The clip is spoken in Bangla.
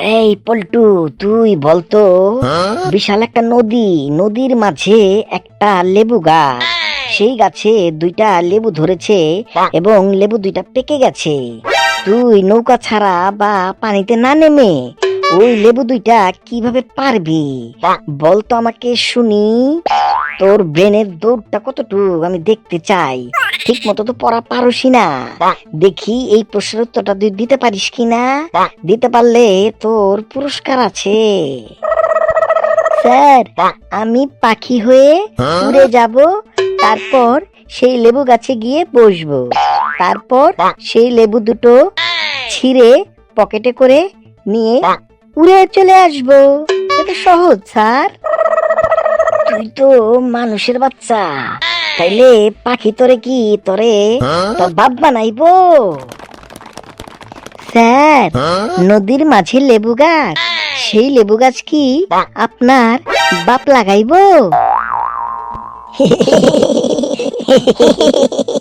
এই পল্টু তুই বলতো বিশাল একটা নদী নদীর মাঝে একটা লেবু গাছ। সেই গাছে দুইটা লেবু ধরেছে এবং লেবু দুইটা পেকে গেছে। তুই নৌকা ছাড়া বা পানিতে না নেমে ওই লেবু দুইটা কীভাবে পারবি? বলতো আমাকে শুনি তোর ব্রেনের দৌড়টা কতটুকু আমি দেখতে চাই। ঠিক মতো তো পড়া পারোসি না। দেখি এই প্রশ্নের উত্তরটা তুই দিতে পারিস কিনা দিতে পারলে তোর পুরস্কার আছে। স্যার আমি পাখি হয়ে উড়ে যাব তারপর সেই লেবু গাছে গিয়ে বসবো। তারপর সেই লেবু দুটো ছিঁড়ে পকেটে করে নিয়ে উড়ে চলে আসব। এটা সহজ স্যার। তুই তো মানুষের বাচ্চা। তাইলে পাখি তরে কি তরে? তোর বাপ বানাইবো। স্যার নদীর মাঝে লেবু গাছ। সেই লেবু গাছ কি আপনার বাপ লাগাইবো?